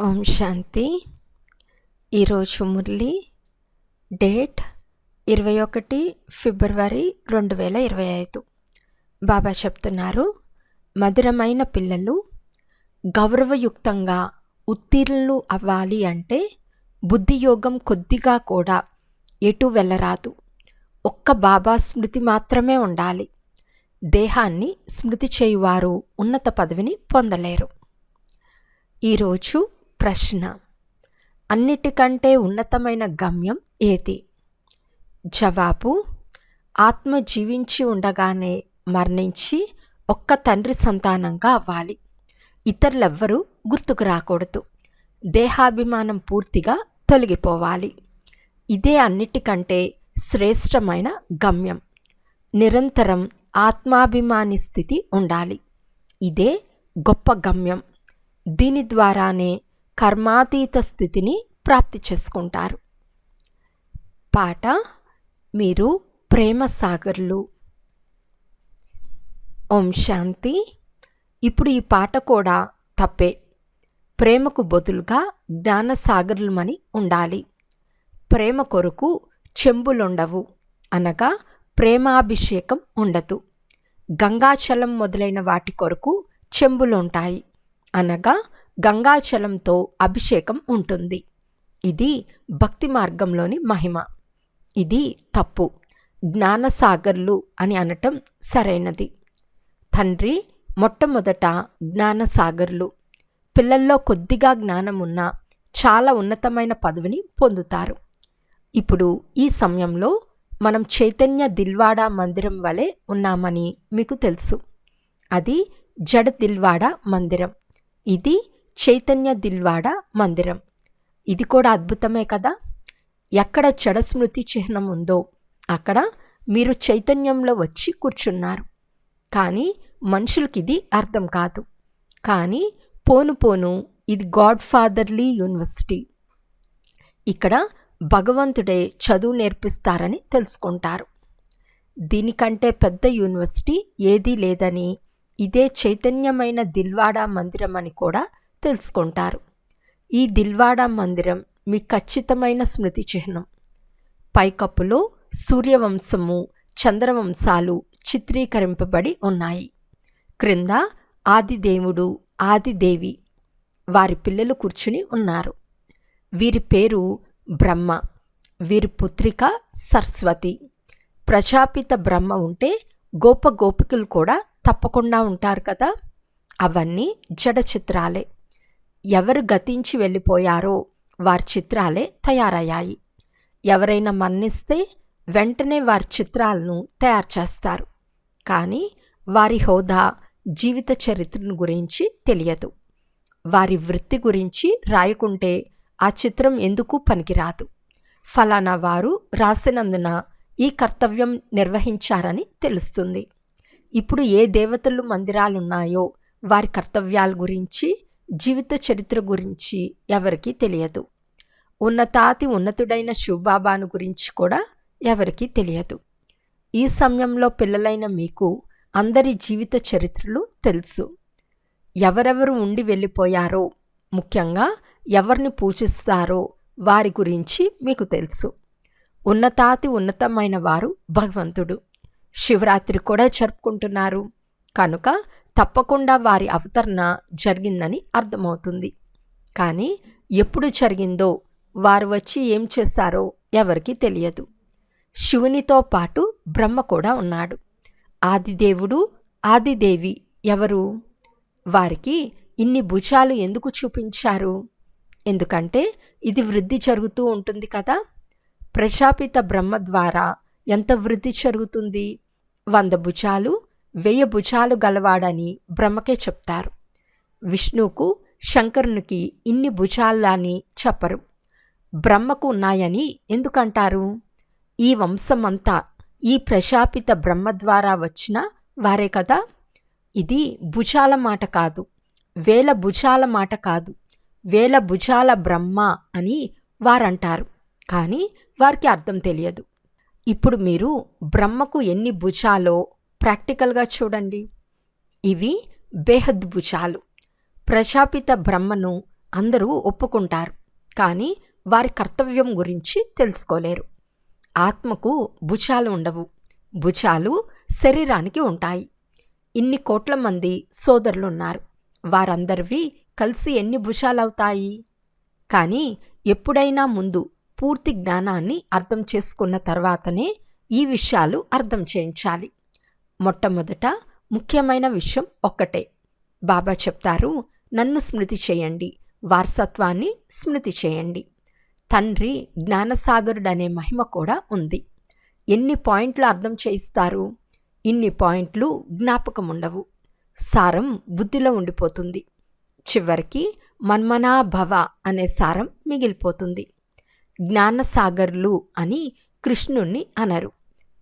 ఓం శాంతి. ఈరోజు మురళి డేట్ ఇరవై ఒకటి ఫిబ్రవరి రెండు వేల ఇరవై ఐదు. బాబా చెప్తున్నారు మధురమైన పిల్లలు గౌరవయుక్తంగా ఉత్తీర్ణులు అవ్వాలి అంటే బుద్ధియోగం కొద్దిగా కూడా ఎటు వెళ్ళరాదు. ఒక్క బాబా స్మృతి మాత్రమే ఉండాలి. దేహాన్ని స్మృతి చేయువారు ఉన్నత పదవిని పొందలేరు. ఈరోజు ప్రశ్న. అన్నిటికంటే ఉన్నతమైన గమ్యం ఏది? జవాబు ఆత్మ జీవించి ఉండగానే మరణించి ఒక్క తండ్రి సంతానంగా అవ్వాలి. ఇతరులెవ్వరూ గుర్తుకు రాకూడదు. దేహాభిమానం పూర్తిగా తొలగిపోవాలి. ఇదే అన్నిటికంటే శ్రేష్టమైన గమ్యం. నిరంతరం ఆత్మాభిమాని స్థితి ఉండాలి. ఇదే గొప్ప గమ్యం. దీని ద్వారానే కర్మాతీత స్థితిని ప్రాప్తి చేసుకుంటారు. పాట మీరు ప్రేమ సాగర్లు. ఓం శాంతి. ఇప్పుడు ఈ పాట కూడా తప్పే. ప్రేమకు బదులుగా జ్ఞానసాగర్లమని ఉండాలి. ప్రేమ కొరకు చెంబులుండవు అనగా ప్రేమాభిషేకం ఉండదు. గంగాచలం మొదలైన వాటి కొరకు చెంబులుంటాయి అనగా గంగాచలంతో అభిషేకం ఉంటుంది. ఇది భక్తి మార్గంలోని మహిమ. ఇది తప్పు. జ్ఞానసాగర్లు అని అనటం సరైనది. తండ్రి మొట్టమొదట జ్ఞానసాగర్లు. పిల్లల్లో కొద్దిగా జ్ఞానం ఉన్నా చాలా ఉన్నతమైన పదవిని పొందుతారు. ఇప్పుడు ఈ సమయంలో మనం చైతన్య దిల్వాడా మందిరం వలె ఉన్నామని మీకు తెలుసు. అది జడ దిల్వాడా మందిరం. ఇది చైతన్య దిల్వాడ మందిరం. ఇది కూడా అద్భుతమే కదా? ఎక్కడ చెడ స్మృతి చిహ్నం ఉందో అక్కడ మీరు చైతన్యంలో వచ్చి కూర్చున్నారు. కానీ మనుషులకి ఇది అర్థం కాదు. కానీ పోను పోను ఇది గాడ్ ఫాదర్లీ యూనివర్సిటీ. ఇక్కడ భగవంతుడే చదువు నేర్పిస్తారని తెలుసుకుంటారు. దీనికంటే పెద్ద యూనివర్సిటీ ఏదీ లేదని ఇదే చైతన్యమైన దిల్వాడా మందిరం అని కూడా తెలుసుకుంటారు. ఈ దిల్వాడా మందిరం మీ ఖచ్చితమైన స్మృతి చిహ్నం. పైకప్పులో సూర్యవంశము చంద్రవంశాలు చిత్రీకరింపబడి ఉన్నాయి. క్రింద ఆదిదేవుడు ఆదిదేవి వారి పిల్లలు కూర్చుని ఉన్నారు. వీరి పేరు బ్రహ్మ వీరి పుత్రిక సరస్వతి. ప్రజాపిత బ్రహ్మ ఉంటే గోప గోపికలు కూడా తప్పకుండా ఉంటారు కదా? అవన్నీ జడ చిత్రాలే. ఎవరు గతించి వెళ్ళిపోయారో వారి చిత్రాలే తయారయ్యాయి. ఎవరైనా మరణిస్తే వెంటనే వారి చిత్రాలను తయారు చేస్తారు. కానీ వారి హోదా జీవిత చరిత్రను గురించి తెలియదు. వారి వృత్తి గురించి రాయకుంటే ఆ చిత్రం ఎందుకు పనికిరాదు? ఫలానా వారు రాసినందున ఈ కర్తవ్యం నిర్వహించారని తెలుస్తుంది. ఇప్పుడు ఏ దేవతలు మందిరాలున్నాయో వారి కర్తవ్యాల గురించి జీవిత చరిత్ర గురించి ఎవరికీ తెలియదు. ఉన్నతాతి ఉన్నతుడైన శివబాబాను గురించి కూడా ఎవరికీ తెలియదు. ఈ సమయంలో పిల్లలైన మీకు అందరి జీవిత చరిత్రలు తెలుసు. ఎవరెవరు ఉండి వెళ్ళిపోయారో ముఖ్యంగా ఎవరిని పూజిస్తారో వారి గురించి మీకు తెలుసు. ఉన్నతాతి ఉన్నతమైన వారు భగవంతుడు. శివరాత్రి కూడా జరుపుకుంటున్నారు. కనుక తప్పకుండా వారి అవతరణ జరిగిందని అర్థమవుతుంది. కానీ ఎప్పుడు జరిగిందో వారు వచ్చి ఏం చేశారో ఎవరికీ తెలియదు. శివునితో పాటు బ్రహ్మ కూడా ఉన్నాడు. ఆదిదేవుడు ఆదిదేవి ఎవరు? వారికి ఇన్ని భుజాలు ఎందుకు చూపించారు? ఎందుకంటే ఇది వృద్ధి జరుగుతూ ఉంటుంది కదా. ప్రజాపిత బ్రహ్మ ద్వారా ఎంత వృద్ధి జరుగుతుంది? వంద భుజాలు వెయ్యి భుజాలు గలవాడని బ్రహ్మకే చెప్తారు. విష్ణువుకు శంకరునికి ఇన్ని భుజాలని చెప్పరు. బ్రహ్మకు ఉన్నాయని ఎందుకంటారు? ఈ వంశమంతా ఈ ప్రశాపిత బ్రహ్మ ద్వారా వచ్చిన వారే కదా? ఇది భుజాల మాట కాదు. వేల భుజాల మాట కాదు. వేల భుజాల బ్రహ్మ అని వారంటారు. కానీ వారికి అర్థం తెలియదు. ఇప్పుడు మీరు బ్రహ్మకు ఎన్ని భుజాలో ప్రాక్టికల్గా చూడండి. ఇవి బేహద్భుజాలు. ప్రజాపిత బ్రహ్మను అందరూ ఒప్పుకుంటారు కానీ వారి కర్తవ్యం గురించి తెలుసుకోలేరు. ఆత్మకు భుజాలు ఉండవు. భుజాలు శరీరానికి ఉంటాయి. ఇన్ని కోట్ల మంది సోదరులున్నారు. వారందరివి కలిసి ఎన్ని భుజాలవుతాయి? కానీ ఎప్పుడైనా ముందు పూర్తి జ్ఞానాన్ని అర్థం చేసుకున్న తర్వాతనే ఈ విషయాలు అర్థం చేయించాలి. మొట్టమొదట ముఖ్యమైన విషయం ఒక్కటే. బాబా చెప్తారు నన్ను స్మృతి చేయండి వారసత్వాన్ని స్మృతి చేయండి. తండ్రి జ్ఞానసాగరుడనే మహిమ కూడా ఉంది. ఎన్ని పాయింట్లు అర్థం చేయిస్తారు? ఇన్ని పాయింట్లు జ్ఞాపకం ఉండవు సారం బుద్ధిలో ఉండిపోతుంది. చివరికి మన్మనా భవ అనే సారం మిగిలిపోతుంది. జ్ఞానసాగర్లు అని కృష్ణుణ్ణి అనరు.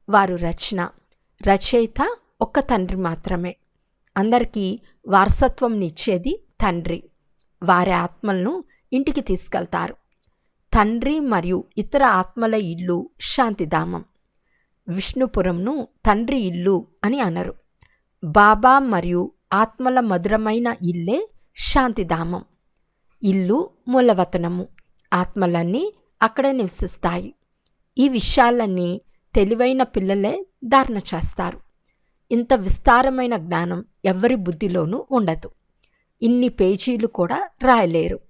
వారు రచన రచయిత ఒక్క తండ్రి మాత్రమే. అందరికీ వారసత్వంనిచ్చేది తండ్రి. వారి ఆత్మలను ఇంటికి తీసుకెళ్తారు. తండ్రి మరియు ఇతర ఆత్మల ఇల్లు శాంతిధామం. విష్ణుపురంను తండ్రి ఇల్లు అని అనరు. బాబా మరియు ఆత్మల మధురమైన ఇల్లే శాంతిధామం. ఇల్లు మూలవతనము. ఆత్మలన్నీ అక్కడ నివసిస్తాయి. ఈ విషయాలన్నీ తెలివైన పిల్లలే ధారణ చేస్తారు. ఇంత విస్తారమైన జ్ఞానం ఎవరి బుద్ధిలోనూ ఉండదు. ఇన్ని పేజీలు కూడా రాయలేరు.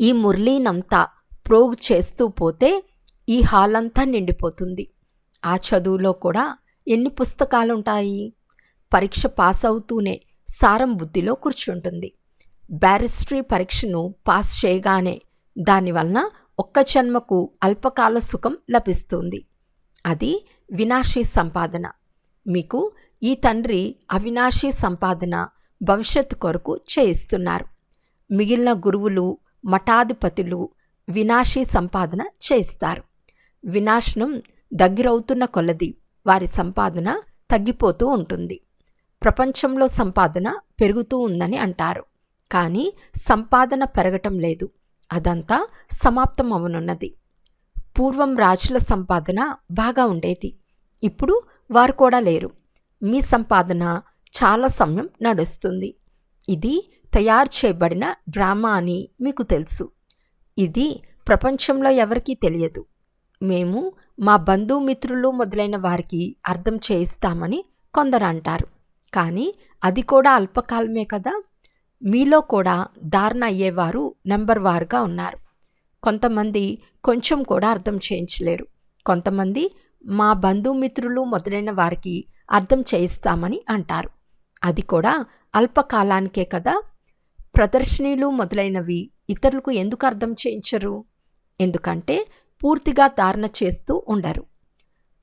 ఈ మురళీనంతా ప్రోగ్ చేస్తూ పోతే ఈ హాల్ అంతా నిండిపోతుంది. ఆ చదువులో కూడా ఎన్ని పుస్తకాలుంటాయి? పరీక్ష పాస్ అవుతూనే సారం బుద్ధిలో కూర్చుంటుంది. బ్యారిస్ట్రీ పరీక్షను పాస్ చేయగానే దానివలన ఒక్క జన్మకు అల్పకాల సుఖం లభిస్తుంది. అది వినాశీ సంపాదన. మీకు ఈ తండ్రి అవినాశీ సంపాదన భవిష్యత్తు కొరకు చేయిస్తున్నారు. మిగిలిన గురువులు మఠాధిపతులు వినాశీ సంపాదన చేయిస్తారు. వినాశనం దగ్గరవుతున్న కొలది వారి సంపాదన తగ్గిపోతూ ఉంటుంది. ప్రపంచంలో సంపాదన పెరుగుతూ ఉందని అంటారు. కానీ సంపాదన పెరగటం లేదు. అదంతా సమాప్తం అవనున్నది పూర్వం రాజుల సంపాదన బాగా ఉండేది. ఇప్పుడు వారు కూడా లేరు. మీ సంపాదన చాలా సమయం నడుస్తుంది. ఇది తయారు చేయబడిన డ్రామా అని మీకు తెలుసు. ఇది ప్రపంచంలో ఎవరికీ తెలియదు. మేము మా బంధుమిత్రులు మొదలైన వారికి అర్థం చేయిస్తామని కొందరు అంటారు. కానీ అది కూడా అల్పకాలమే కదా. మీలో కూడా దారుణ అయ్యేవారు నెంబర్ వారుగా ఉన్నారు. కొంతమంది కొంచెం కూడా అర్థం చేయించలేరు. కొంతమంది మా బంధుమిత్రులు మొదలైన వారికి అర్థం చేయిస్తామని అంటారు. అది కూడా అల్పకాలానికే కదా? ప్రదర్శనీలు మొదలైనవి ఇతరులకు ఎందుకు అర్థం చేయించరు? ఎందుకంటే పూర్తిగా ధారణ చేస్తూ ఉండరు.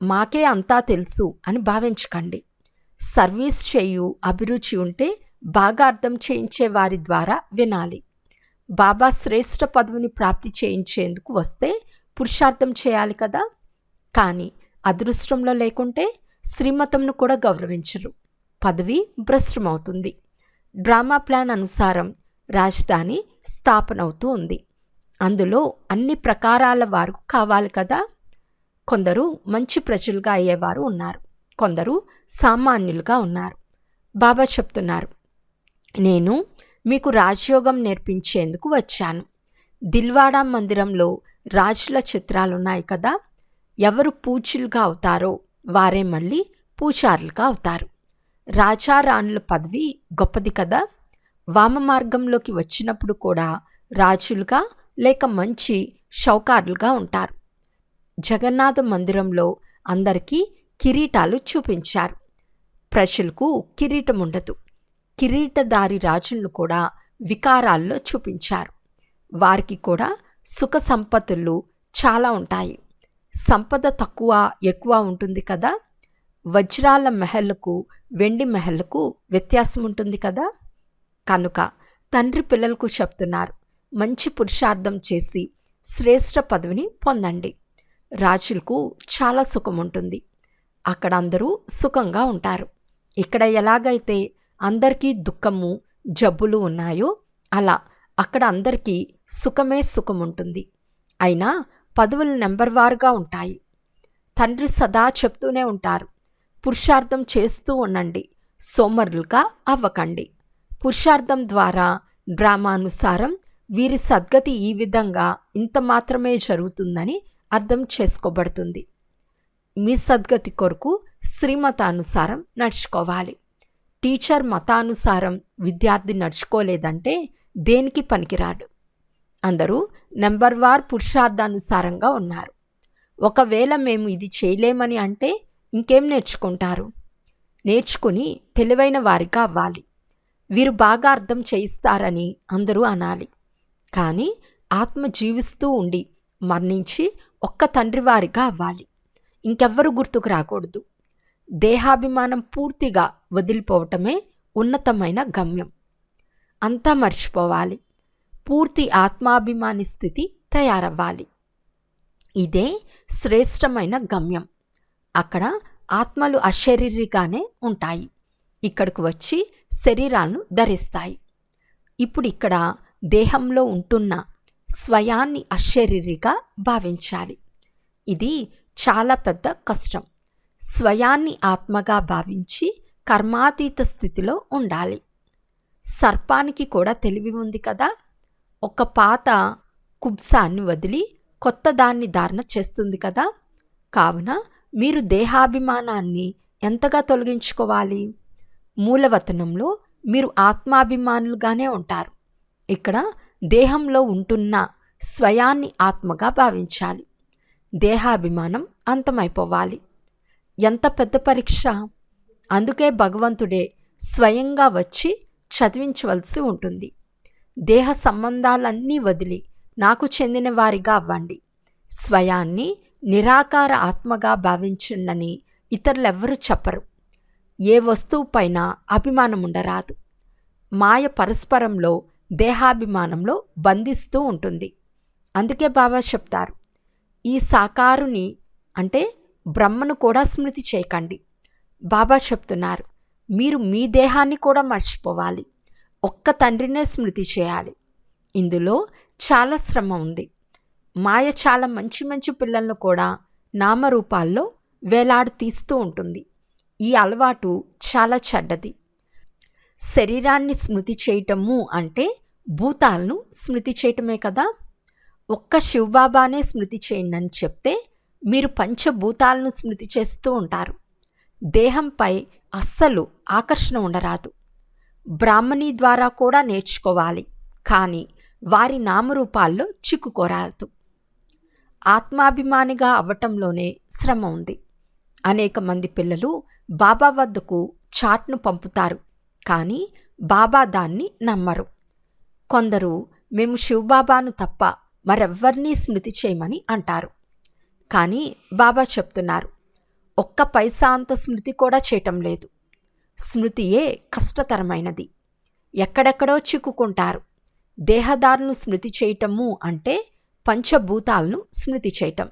మాకే అంతా తెలుసు అని భావించకండి. సర్వీస్ చేయు అభిరుచి ఉంటే బాగా అర్థం చేయించే వారి ద్వారా వినాలి. బాబా శ్రేష్ఠ పదవిని ప్రాప్తి చేయించేందుకు వస్తే పురుషార్థం చేయాలి కదా? కానీ అదృష్టంలో లేకుంటే శ్రీమతంను కూడా గౌరవించరు. పదవి భ్రష్టమవుతుంది. డ్రామా ప్లాన్ అనుసారం రాజధాని స్థాపన అవుతూ ఉంది. అందులో అన్ని ప్రకారాల వారు కావాలి కదా? కొందరు మంచి ప్రజలుగా అయ్యేవారు ఉన్నారు. కొందరు సామాన్యులుగా ఉన్నారు. బాబా చెప్తున్నారు నేను మీకు రాజయోగం నేర్పించేందుకు వచ్చాను. దిల్వాడా మందిరంలో రాజుల చిత్రాలున్నాయి కదా ఎవరు పూజలుగా అవుతారో వారే మళ్ళీ పూజారులుగా అవుతారు. రాజారాణుల పదవి గొప్పది కదా వామ మార్గంలోకి వచ్చినప్పుడు కూడా రాజులుగా లేక మంచి షౌకారులుగా ఉంటారు. జగన్నాథ మందిరంలో అందరికీ కిరీటాలు చూపించారు. ప్రజలకు కిరీటం ఉండదు కిరీటదారి రాజులను కూడా వికారాల్లో చూపించారు. వారికి కూడా సుఖ సంపత్తులు చాలా ఉంటాయి. సంపద తక్కువ ఎక్కువ ఉంటుంది కదా? వజ్రాల మెహల్లకు వెండి మెహల్లకు వ్యత్యాసం ఉంటుంది కదా? కనుక తండ్రి పిల్లలకు చెప్తున్నారు మంచి పురుషార్థం చేసి శ్రేష్ఠ పదవిని పొందండి. రాజులకు చాలా సుఖం ఉంటుంది. అక్కడ అందరూ సుఖంగా ఉంటారు. ఇక్కడ ఎలాగైతే అందరికీ దుఃఖము జబ్బులు ఉన్నాయో అలా అక్కడ అందరికీ సుఖమే సుఖం ఉంటుంది అయినా పదవులు నెంబర్ వారుగా ఉంటాయి. తండ్రి సదా చెప్తూనే ఉంటారు. పురుషార్థం చేస్తూ ఉండండి సోమరులుగా అవ్వకండి. పురుషార్థం ద్వారా డ్రామానుసారం వీరి సద్గతి ఈ విధంగా ఇంత మాత్రమే జరుగుతుందని అర్థం చేసుకోబడుతుంది. మీ సద్గతి కొరకు శ్రీమతానుసారం నడుచుకోవాలి. టీచర్ మతానుసారం విద్యార్థి నడుచుకోలేదంటే దేనికి పనికిరాడు? అందరూ నెంబర్ వార్ పురుషార్థానుసారంగా ఉన్నారు. ఒకవేళ మేము ఇది చేయలేమని అంటే ఇంకేం నేర్చుకుంటారు? నేర్చుకుని తెలివైన వారిగా అవ్వాలి. వీరు బాగా అర్థం చేయిస్తారని అందరూ అనాలి. కానీ ఆత్మ జీవిస్తూ ఉండి మరణించి ఒక్క తండ్రి వారిగా అవ్వాలి. ఇంకెవ్వరు గుర్తుకు రాకూడదు. దేహాభిమానం పూర్తిగా వదిలిపోవటమే ఉన్నతమైన గమ్యం. అంతా మర్చిపోవాలి. పూర్తి ఆత్మాభిమాని స్థితి తయారవ్వాలి. ఇదే శ్రేష్టమైన గమ్యం. అక్కడ ఆత్మలు అశరీరిగానే ఉంటాయి. ఇక్కడికి వచ్చి శరీరాలను ధరిస్తాయి. ఇప్పుడు ఇక్కడ దేహంలో ఉంటున్న స్వయాన్ని అశరీరిగా భావించాలి. ఇది చాలా పెద్ద కష్టం. స్వయాన్ని ఆత్మగా భావించి కర్మాతీత స్థితిలో ఉండాలి. సర్పానికి కూడా తెలివి ఉంది కదా. ఒక పాత కుబ్సాన్ని వదిలి కొత్త దాన్ని ధారణ చేస్తుంది కదా. కావున మీరు దేహాభిమానాన్ని ఎంతగా తొలగించుకోవాలి? మూలవతనంలో మీరు ఆత్మాభిమానులుగానే ఉంటారు. ఇక్కడ దేహంలో ఉంటున్న స్వయాన్ని ఆత్మగా భావించాలి. దేహాభిమానం అంతమైపోవాలి. ఎంత పెద్ద పరీక్ష? అందుకే భగవంతుడే స్వయంగా వచ్చి చదివించవలసి ఉంటుంది. దేహ సంబంధాలన్నీ వదిలి నాకు చెందిన వారిగా అవ్వండి. స్వయాన్ని నిరాకార ఆత్మగా భావించుండని ఇతరులెవ్వరూ చెప్పరు. ఏ వస్తువు పైన అభిమానం ఉండరాదు. మాయ పరస్పరంలో దేహాభిమానంలో బంధిస్తూ ఉంటుంది. అందుకే బాబా చెప్తారు ఈ సాకారుని అంటే బ్రహ్మను కూడా స్మృతి చేయకండి. బాబా చెప్తున్నారు మీరు మీ దేహాన్ని కూడా మర్చిపోవాలి. ఒక్క తండ్రినే స్మృతి చేయాలి. ఇందులో చాలా శ్రమ ఉంది. మాయ చాలా మంచి మంచి పిల్లలను కూడా నామరూపాల్లో వేలాడు తీస్తూ ఉంటుంది. ఈ అలవాటు చాలా చెడ్డది. శరీరాన్ని స్మృతి చేయటము అంటే భూతాలను స్మృతి చేయటమే కదా? ఒక్క శివబాబానే స్మృతి చేయండి అని చెప్తే మీరు పంచభూతాలను స్మృతి చేస్తూ ఉంటారు. దేహంపై అస్సలు ఆకర్షణ ఉండరాదు. బ్రాహ్మణి ద్వారా కూడా నేర్చుకోవాలి. కానీ వారి నామరూపాల్లో చిక్కుకోరాదు. ఆత్మాభిమానిగా అవ్వటంలోనే శ్రమ ఉంది. అనేక మంది పిల్లలు బాబా వద్దకు చాట్ను పంపుతారు. కానీ బాబా దాన్ని నమ్మరు. కొందరు మేము శివబాబాను తప్ప మరెవ్వరినీ స్మృతి చేయమని అంటారు. కానీ బాబా చెప్తున్నారు ఒక్క పైసా అంత స్మృతి కూడా చేయటం లేదు. స్మృతియే కష్టతరమైనది. ఎక్కడెక్కడో చిక్కుకుంటారు. దేహదారును స్మృతి చేయటము అంటే పంచభూతాలను స్మృతి చేయటం.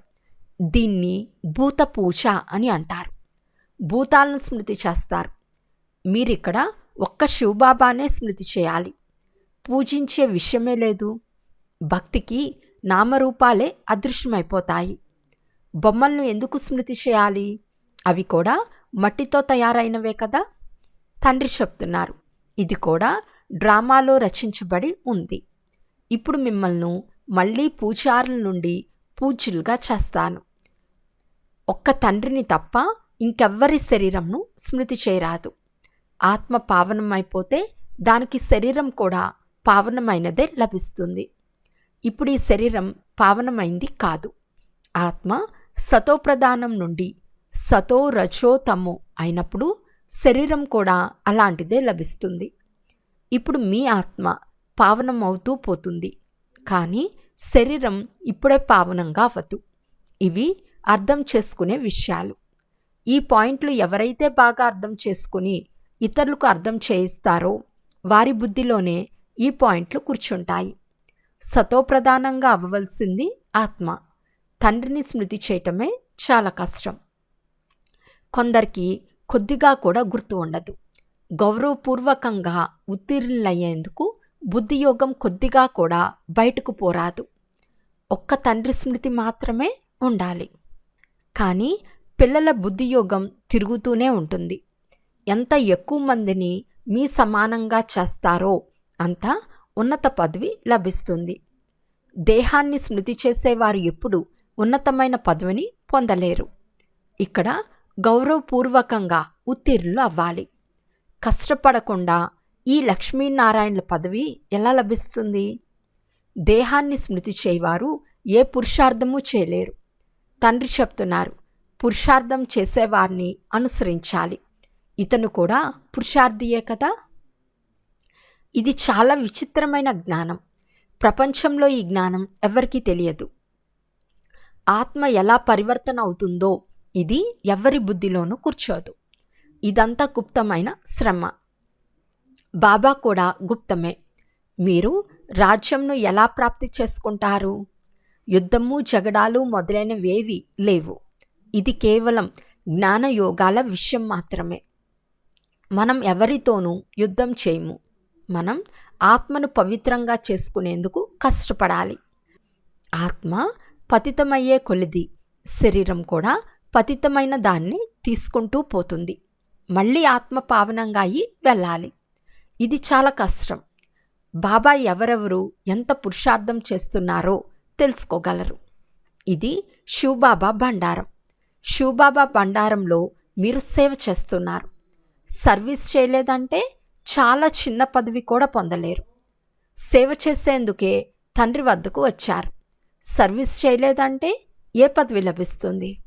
దీన్ని భూత పూజ అని అంటారు. భూతాలను స్మృతి చేస్తారు. మీరిక్కడ ఒక్క శివబాబానే స్మృతి చేయాలి. పూజించే విషయమే లేదు. భక్తికి నామరూపాలే అదృశ్యమైపోతాయి. బొమ్మలను ఎందుకు స్మృతి చేయాలి? అవి కూడా మట్టితో తయారైనవే కదా? తండ్రి చెప్తున్నారు. ఇది కూడా డ్రామాలో రచించబడి ఉంది. ఇప్పుడు మిమ్మల్ని మళ్ళీ పూజారుల నుండి పూజలుగా చేస్తాను. ఒక్క తండ్రిని తప్ప ఇంకెవ్వరి శరీరంను స్మృతి చేయరాదు. ఆత్మ పావనమైపోతే దానికి శరీరం కూడా పావనమైనదే లభిస్తుంది. ఇప్పుడు ఈ శరీరం పావనమైంది కాదు. ఆత్మ సతోప్రధానం నుండి సతో రచో తమో అయినప్పుడు శరీరం కూడా అలాంటిదే లభిస్తుంది. ఇప్పుడు మీ ఆత్మ పావనం అవుతూ పోతుంది. కానీ శరీరం ఇప్పుడే పావనంగా అవ్వదు. ఇవి అర్థం చేసుకునే విషయాలు. ఈ పాయింట్లు ఎవరైతే బాగా అర్థం చేసుకుని ఇతరులకు అర్థం చేయిస్తారో వారి బుద్ధిలోనే ఈ పాయింట్లు కూర్చుంటాయి. సతోప్రధానంగా అవ్వవలసింది ఆత్మ. తండ్రిని స్మృతి చేయటమే చాలా కష్టం. కొందరికి కొద్దిగా కూడా గుర్తు ఉండదు. గౌరవపూర్వకంగా ఉత్తీర్ణులయ్యేందుకు బుద్ధియోగం కొద్దిగా కూడా బయటకు పోరాదు. ఒక్క తండ్రి స్మృతి మాత్రమే ఉండాలి. కానీ పిల్లల బుద్ధియోగం తిరుగుతూనే ఉంటుంది. ఎంత ఎక్కువ మందిని మీ సమానంగా చేస్తారో అంత ఉన్నత పదవి లభిస్తుంది. దేహాన్ని స్మృతి చేసేవారు ఎప్పుడు ఉన్నతమైన పదవిని పొందలేరు. ఇక్కడ గౌరవపూర్వకంగా ఉత్తీర్ణులు అవ్వాలి. కష్టపడకుండా ఈ లక్ష్మీనారాయణుల పదవి ఎలా లభిస్తుంది? దేహాన్ని స్మృతి చేయవారు ఏ పురుషార్థము చేయలేరు. తండ్రి చెప్తున్నారు పురుషార్థం చేసేవారిని అనుసరించాలి. ఇతను కూడా పురుషార్థియే కదా? ఇది చాలా విచిత్రమైన జ్ఞానం. ప్రపంచంలో ఈ జ్ఞానం ఎవరికీ తెలియదు. ఆత్మ ఎలా పరివర్తన అవుతుందో ఇది ఎవరి బుద్ధిలోనూ కూర్చోదు. ఇదంతా గుప్తమైన శ్రమ. బాబా కూడా గుప్తమే. మీరు రాజ్యంను ఎలా ప్రాప్తి చేసుకుంటారు? యుద్ధము జగడాలు మొదలైనవేవి లేవు. ఇది కేవలం జ్ఞానయోగాల విషయం మాత్రమే. మనం ఎవరితోనూ యుద్ధం చేయము. మనం ఆత్మను పవిత్రంగా చేసుకునేందుకు కష్టపడాలి. ఆత్మ పతితమయ్యే కొలిది. శరీరం కూడా పతితమైన దాన్ని తీసుకుంటూ పోతుంది. మళ్ళీ ఆత్మ పావనంగా అయి వెళ్ళాలి. ఇది చాలా కష్టం. బాబా ఎవరెవరు ఎంత పురుషార్థం చేస్తున్నారో తెలుసుకోగలరు. ఇది శివబాబా బండారం. శివబాబా భండారంలో మీరు సేవ చేస్తున్నారు. సర్వీస్ చేయలేదంటే చాలా చిన్న పదవి కూడా పొందలేరు. సేవ చేసేందుకే తండ్రి వద్దకు వచ్చారు. సర్వీస్ చేయలేదంటే ఏ పదవి లభిస్తుంది?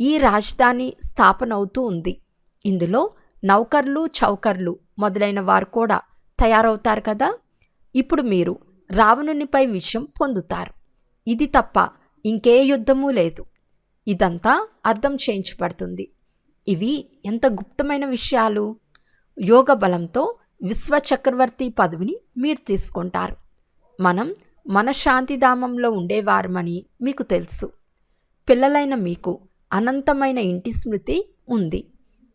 ఈ రాజధాని స్థాపన అవుతూ ఉంది. ఇందులో నౌకర్లు చౌకర్లు మొదలైన వారు కూడా తయారవుతారు కదా? ఇప్పుడు మీరు రావణునిపై విషయం పొందుతారు. ఇది తప్ప ఇంకే యుద్ధమూ లేదు. ఇదంతా అర్థం చేయించబడుతుంది. ఇవి ఎంత గుప్తమైన విషయాలు? యోగ బలంతో విశ్వ చక్రవర్తి పదవిని మీరు తీసుకుంటారు. మనం మన శాంతిధామంలో ఉండేవారమని మీకు తెలుసు. పిల్లలైన మీకు అనంతమైన ఇంటి స్మృతి ఉంది.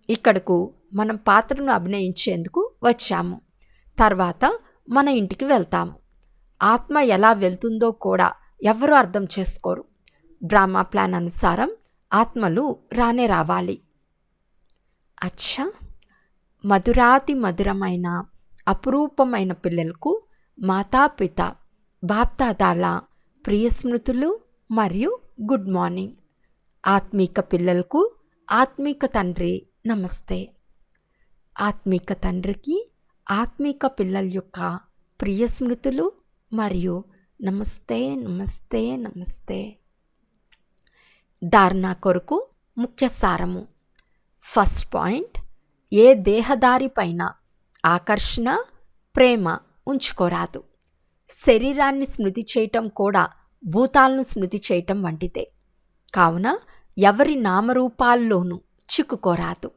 ఇక్కడకు మనం పాత్రను అభినయించేందుకు వచ్చాము. తర్వాత మన ఇంటికి వెళ్తాము. ఆత్మ ఎలా వెళ్తుందో కూడా ఎవరు అర్థం చేసుకోరు. డ్రామా ప్లాన్ అనుసారం ఆత్మలు రానే రావాలి. అచ్చా! మధురాతి మధురమైన అపురూపమైన పిల్లలకు మాతాపిత బాప్తాదాల ప్రియ స్మృతులు మరియు గుడ్ మార్నింగ్. ఆత్మీక పిల్లలకు ఆత్మీక తండ్రి నమస్తే. ఆత్మీక తండ్రికి ఆత్మీక పిల్లల యొక్క ప్రియ స్మృతులు మరియు నమస్తే నమస్తే నమస్తే. ధారణ కొరకు ముఖ్య సారము. ఫస్ట్ పాయింట్ ఏ దేహదారిపైన ఆకర్షణ ప్రేమ ఉంచుకోరాదు. శరీరాన్ని స్మృతి చేయటం కూడా భూతాలను స్మృతి చేయటం వంటిదే. కావున ఎవరి నామరూపాల్లోనూ చిక్కుకోరాదు.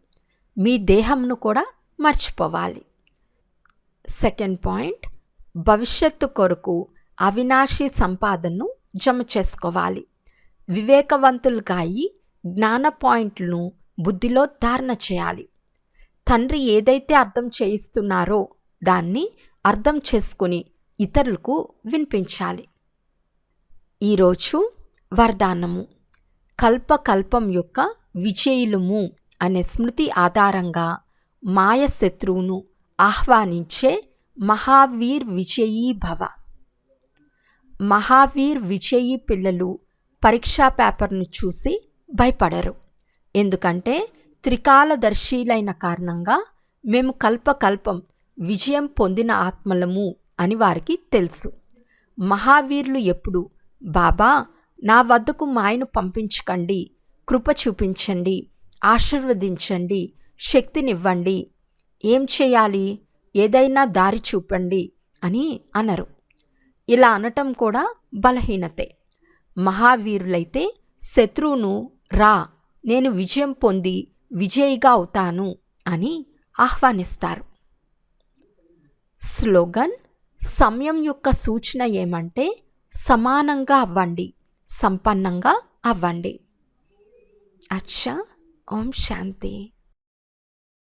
మీ దేహంను కూడా మర్చిపోవాలి. సెకండ్ పాయింట్ భవిష్యత్తు కొరకు అవినాశి సంపాదనను జమ చేసుకోవాలి. వివేకవంతులుగా అయి జ్ఞాన పాయింట్లను బుద్ధిలో ధారణ చేయాలి. తండ్రి ఏదైతే అర్థం చేయిస్తున్నారో దాన్ని అర్థం చేసుకుని ఇతరులకు వినిపించాలి. ఈరోజు వరదానము. కల్పకల్పం యొక్క విజయులుము అనే స్మృతి ఆధారంగా మాయ శత్రువును ఆహ్వానించే మహావీర్ విజయీ భవ. మహావీర్ విజయీ పిల్లలు పరీక్షా పేపర్ను చూసి భయపడరు. ఎందుకంటే త్రికాలదర్శీలైన కారణంగా మేము కల్పకల్పం విజయం పొందిన ఆత్మలము అని వారికి తెలుసు. మహావీరులు ఎప్పుడు బాబా నా వద్దకు మాయను పంపించకండి కృప చూపించండి ఆశీర్వదించండి శక్తినివ్వండి ఏం చేయాలి ఏదైనా దారి చూపండి అని అనరు. ఇలా అనటం కూడా బలహీనతే. మహావీరులైతే శత్రువును రా నేను విజయం పొంది విజయిగా అవుతాను అని ఆహ్వానిస్తారు. స్లోగన్ సమయం యొక్క సూచన ఏమంటే సమానంగా అవ్వండి సంపన్నంగా అవ్వండి. అచ్చా ఓం శాంతి.